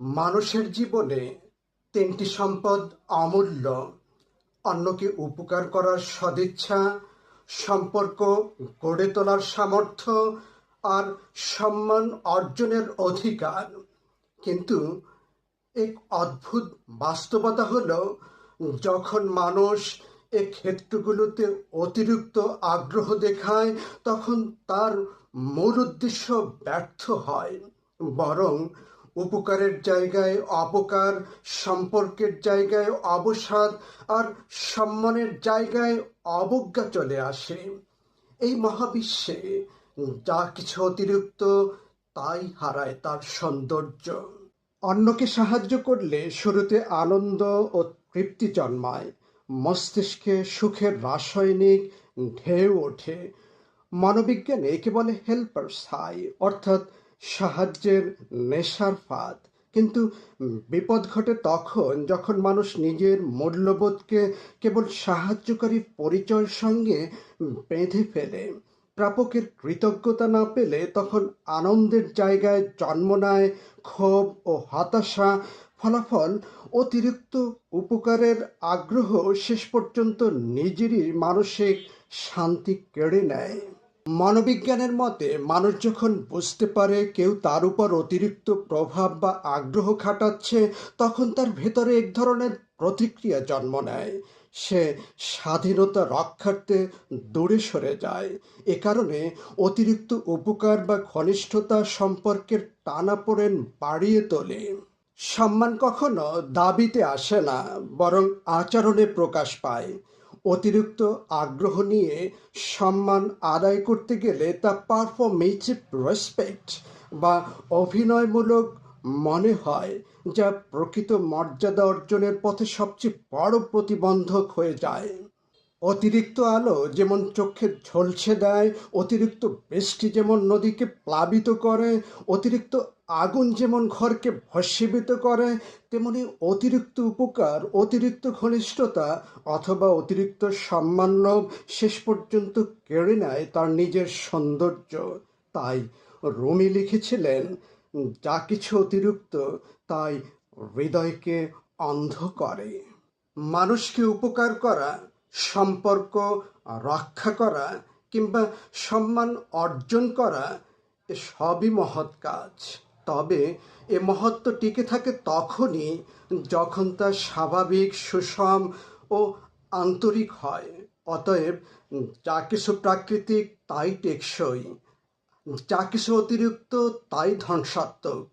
মানুষের জীবনে তিনটি সম্পদ অমূল্য। অন্যকে উপকার করার সদিচ্ছা, সম্পর্ক গড়ে তোলার সামর্থ্য আর সম্মান অর্জনের অধিকার। কিন্তু এক অদ্ভুত বাস্তবতা হল, যখন মানুষ এ ক্ষেত্রগুলোতে অতিরিক্ত আগ্রহ দেখায়, তখন তার মূল উদ্দেশ্য ব্যর্থ হয়। বরং উপকারের জায়গায় অপকার, সম্পর্কের জায়গায় অবসাদ আর সম্মানের জায়গায় অবজ্ঞা চলে আসে। এই মহাবিশ্বে যা কিছু অতিরিক্ত, তাই হারায় তার সৌন্দর্য। অন্যকে সাহায্য করলে শুরুতে আনন্দ ও তৃপ্তি জন্মায়। মস্তিষ্কে সুখের রাসায়নিক ঢেউ ওঠে। মনোবিজ্ঞানে একে বলে হেল্পার্স অর্থাৎ সাহায্যের নেশার ফাঁদ। কিন্তু বিপদ ঘটে তখন যখন মানুষ নিজের মূল্যবোধকে কেবল সাহায্যকারী পরিচয়ের সঙ্গে বেঁধে ফেলে। প্রাপকের কৃতজ্ঞতা না পেলে তখন আনন্দের জায়গায় জন্ম নেয় ক্ষোভ ও হতাশা। ফলাফল অতিরিক্ত উপকারের আগ্রহ শেষ পর্যন্ত নিজেরই মানসিক শান্তি কেড়ে নেয়। মনোবিজ্ঞানের মতে, মানুষ যখন বুঝতে পারে কেউ তার উপর অতিরিক্ত প্রভাব বা আগ্রহ খাটাচ্ছে, তখন তার ভেতরে এক ধরনের প্রতিক্রিয়া জন্ম নেয়। সে স্বাধীনতা রক্ষার্থে দূরে সরে যায়। এ কারণে অতিরিক্ত উপকার বা ঘনিষ্ঠতা সম্পর্কের টানাপোড়েন বাড়িয়ে তোলে। সম্মান কখনো দাবিতে আসে না, বরং আচরণে প্রকাশ পায়। অতিরিক্ত আগ্রহ নিয়ে সম্মান আদায় করতে গেলে তা পারফরমেটিভ রেসপেক্ট বা অভিনয়মূলক মনে হয়, যা প্রকৃত মর্যাদা অর্জনের পথে সবচেয়ে বড় প্রতিবন্ধক হয়ে যায়। অতিরিক্ত আলো যেমন চোখে ঝলসে দেয়, অতিরিক্ত বৃষ্টি যেমন নদীকে প্লাবিত করে, অতিরিক্ত আগুন যেমন ঘরকে ভস্মীভূত করে, তেমনি অতিরিক্ত উপকার, অতিরিক্ত ঘনিষ্ঠতা অথবা অতিরিক্ত সম্মান লোভ শেষ পর্যন্ত কেড়ে নেয় তার নিজের সৌন্দর্য। তাই রুমি লিখেছিলেন, যা কিছু অতিরিক্ত, তাই হৃদয়কে অন্ধ করে। মানুষকে উপকার করা, সম্পর্ক রক্ষা করা কিংবা সম্মান অর্জন করা সবই মহৎ কাজ। তবে এ মহত্ব টিকে থাকে তখনই যখন তা স্বাভাবিক, সুষম ও আন্তরিক হয়। অতএব যা কিছু প্রাকৃতিক তাই টেকসই, যা কিছু অতিরিক্ত তাই ধ্বংসাত্মক।